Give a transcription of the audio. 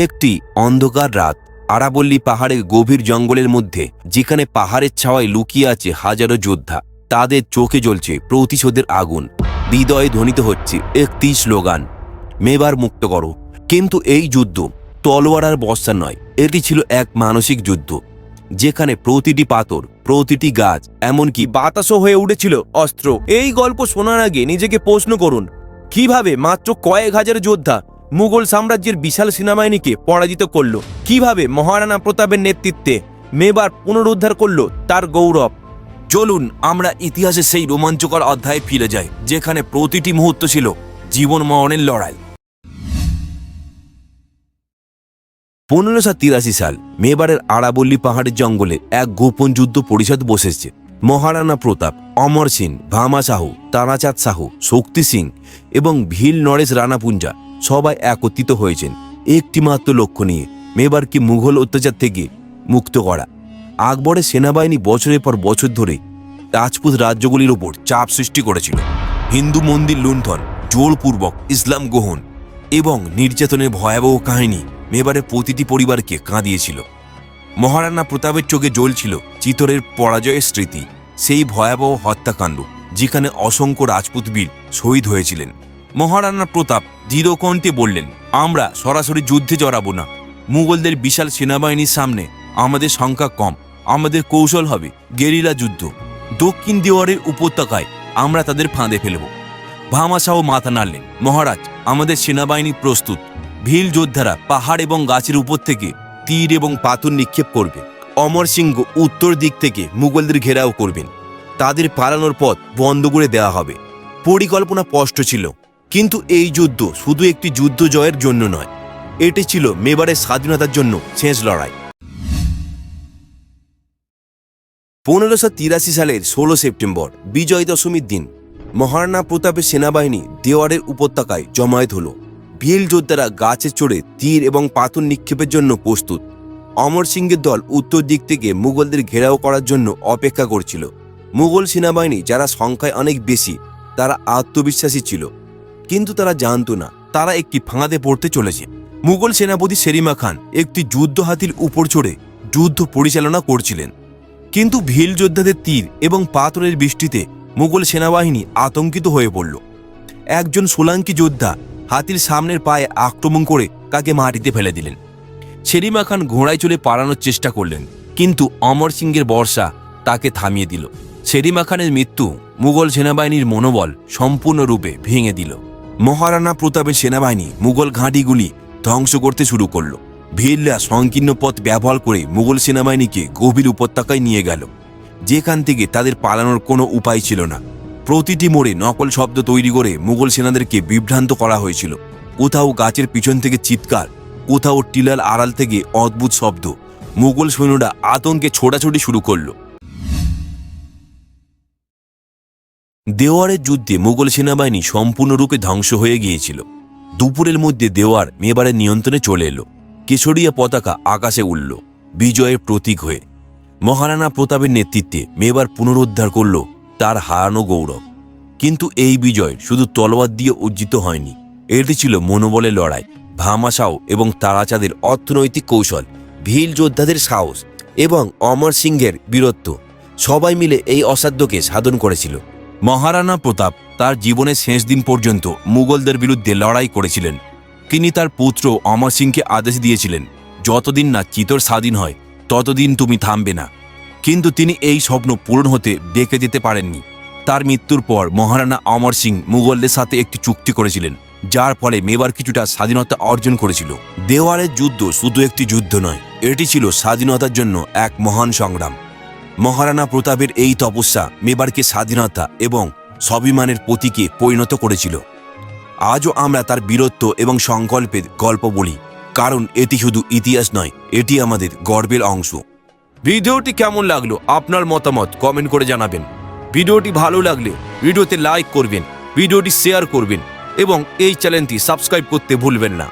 একটি অন্ধকার রাত। আরাবল্লী পাহাড়ের গভীর জঙ্গলের মধ্যে, যেখানে পাহাড়ের ছাওয়ায় লুকিয়ে আছে হাজারো যোদ্ধা, তাদের চোখে জ্বলছে প্রতিশোধের আগুন। হৃদয়ে ধ্বনিত হচ্ছে একটি স্লোগান, মেবার মুক্ত করো। কিন্তু এই যুদ্ধ তলোয়ার আর বর্ষা নয়, এটি ছিল এক মানসিক যুদ্ধ, যেখানে প্রতিটি পাথর, প্রতিটি গাছ, এমনকি বাতাসও হয়ে উঠেছিল অস্ত্র। এই গল্প শোনার আগে নিজেকে প্রশ্ন করুন, কীভাবে মাত্র কয়েক হাজার যোদ্ধা মুঘল সাম্রাজ্যের বিশাল সেনাবাহিনীকে পরাজিত করল। কীভাবে মহারানা প্রতাপের নেতৃত্বে মেবার পুনরুদ্ধার করল তার গৌরব? চলুন, আমরা ইতিহাসে সেই রোমাঞ্চকর অধ্যায়ে ফিরে যাই, যেখানে প্রতিটি মুহূর্ত ছিল জীবন মরণের লড়াই। পনেরোশো তিরাশি সাল, মেবারের আড়াবল্লী পাহাড়ের জঙ্গলে এক গোপন যুদ্ধ পরিষদ বসেছে। মহারানা প্রতাপ, অমর সিং ভামা সাহু, তারাচাঁদ সাহু, শক্তি সিং এবং ভিল নরেশ রানাপুঞ্জা সবাই একত্রিত হয়েছেন। একটিমাত্র লক্ষ্য নিয়ে মেবারকে মুঘল অত্যাচার থেকে মুক্ত করা। আকবরের সেনাবাহিনী বছরের পর বছর ধরে রাজপুত রাজ্যগুলির ওপর চাপ সৃষ্টি করেছিল। হিন্দু মন্দির লুণ্ঠন, জোরপূর্বক ইসলাম গ্রহণ এবং নির্যাতনের ভয়াবহ কাহিনী মেবারের প্রতিটি পরিবারকে কাঁদিয়েছিল। মহারানা প্রতাপের চোখে জ্বলছিল চিতরের পরাজয়ের স্মৃতি, সেই ভয়াবহ হত্যাকাণ্ড যেখানে অসংখ্য রাজপুত বীর শহীদ হয়েছিলেন। মহারানা প্রতাপ দৃঢ়কণ্ঠে বললেন, আমরা সরাসরি যুদ্ধে জড়াবো না। মুঘলদের বিশাল সেনাবাহিনীর সামনে আমাদের সংখ্যা কম। আমাদের কৌশল হবে গেরিলা যুদ্ধ। দক্ষিণ দেওয়ারের উপত্যকায় আমরা তাদের ফাঁদে ফেলব। ভামাশাহ মাথা নাড়লেন, মহারাজ, আমাদের সেনাবাহিনী প্রস্তুত। ভিল যোদ্ধারা পাহাড় এবং গাছের উপর থেকে তীর এবং পাথর নিক্ষেপ করবে। অমর সিংহ উত্তর দিক থেকে মুঘলদের ঘেরাও করবেন। তাদের পালানোর পথ বন্ধ করে দেওয়া হবে। পরিকল্পনা স্পষ্ট ছিল। কিন্তু এই যুদ্ধ শুধু একটি যুদ্ধ জয়ের জন্য নয়, এটি ছিল মেবারের স্বাধীনতার জন্য শেষ লড়াই। পনেরোশো তিরাশি সালের ষোলো সেপ্টেম্বর, বিজয় দশমীর দিন, মহারানা প্রতাপের সেনাবাহিনী দেওয়ারের উপত্যকায় জমায়েত হল। ভিল যোদ্ধারা গাছে চড়ে তীর এবং পাথর নিক্ষেপের জন্য প্রস্তুত। অমর সিংহের দল উত্তর দিক থেকে মুঘলদের ঘেরাও করার জন্য অপেক্ষা করছিল। মুঘল সেনাবাহিনী যারা সংখ্যায় অনেক বেশি, তারা আত্মবিশ্বাসী ছিল। কিন্তু তারা জানতো না। তারা একটি ফাঁদে পড়তে চলেছে। মুঘল সেনাপতি সেরিমা খান একটি যুদ্ধ হাতির উপর চড়ে যুদ্ধ পরিচালনা করছিলেন। কিন্তু ভিল যোদ্ধাদের তীর এবং পাথরের বৃষ্টিতে মুঘল সেনাবাহিনী আতঙ্কিত হয়ে পড়ল। একজন সোলাঙ্কি যোদ্ধা হাতির সামনের পায়ে আক্রমণ করে তাকে মাটিতে ফেলে দিলেন। শেরিমা খান ঘোড়ায় চলে পালানোর চেষ্টা করলেন, কিন্তু অমর সিংয়ের বর্ষা তাকে থামিয়ে দিল। শেরিমা খানের মৃত্যু মুঘল সেনাবাহিনীর মনোবল সম্পূর্ণরূপে ভেঙে দিল। মহারানা প্রতাপের সেনাবাহিনী মুঘল ঘাঁটিগুলি ধ্বংস করতে শুরু করল। ভিল্লা সংকীর্ণ পথ ব্যবহার করে মুঘল সেনাবাহিনীকে গভীর উপত্যকায় নিয়ে গেল। যেখান থেকে তাদের পালানোর কোনো উপায় ছিল না। প্রতিটি মোড়ে নকল শব্দ তৈরি করে মুঘল সেনাদেরকে বিভ্রান্ত করা হয়েছিল। কোথাও গাছের পিছন থেকে চিৎকার, কোথাও টিলার আড়াল থেকে অদ্ভুত শব্দ, মুঘল সৈন্যরা আতঙ্কে ছোটাছুটি শুরু করল। দেওয়ারের যুদ্ধে মুঘল সেনাবাহিনী সম্পূর্ণরূপে ধ্বংস হয়ে গিয়েছিল। দুপুরের মধ্যে দেওয়ার মেবারের নিয়ন্ত্রণে চলে এলো। কেশরিয়া পতাকা আকাশে উঠল বিজয়ের প্রতীক হয়ে মহারানা প্রতাপের নেতৃত্বে মেবার পুনরুদ্ধার করল তার হারানো গৌরব। কিন্তু এই বিজয় শুধু তলোয়ার দিয়ে অর্জিত হয়নি। এটি ছিল মনোবলের লড়াই, ভামাশাও এবং তারাচাঁদের অর্থনৈতিক কৌশল, ভিল যোদ্ধাদের সাহস এবং অমর সিংহের বীরত্ব। সবাই মিলে এই অসাধ্যকে সাধন করেছিল। মহারানা প্রতাপ তার জীবনের শেষ দিন পর্যন্ত মুঘলদের বিরুদ্ধে লড়াই করেছিলেন। তিনি তার পুত্র অমর সিংকে আদেশ দিয়েছিলেন, যতদিন না চিতর স্বাধীন হয়, ততদিন তুমি থামবে না। কিন্তু তিনি এই স্বপ্ন পূরণ হতে ডেকে যেতে পারেননি। তার মৃত্যুর পর মহারানা অমর সিং মুঘলদের সাথে একটি চুক্তি করেছিলেন, যার ফলে মেবার কিছুটা স্বাধীনতা অর্জন করেছিল। দেওয়ারের যুদ্ধ শুধু একটি যুদ্ধ নয়, এটি ছিল স্বাধীনতার জন্য এক মহান সংগ্রাম। মহারানা প্রতাপের এই তপস্যা মেবারকে স্বাধীনতা এবং স্বাভিমানের প্রতীকে পরিণত করেছিল। আজও আমরা তার বীরত্ব এবং সংকল্পের গল্প বলি, কারণ এটি শুধু ইতিহাস নয়, এটি আমাদের গর্বের অংশ। ভিডিওটি কেমন লাগল আপনার মতামত কমেন্ট করে জানাবেন। ভিডিওটি ভালো লাগলে ভিডিওতে লাইক করবেন, ভিডিওটি শেয়ার করবেন এবং এই চ্যানেলটি সাবস্ক্রাইব করতে ভুলবেন না।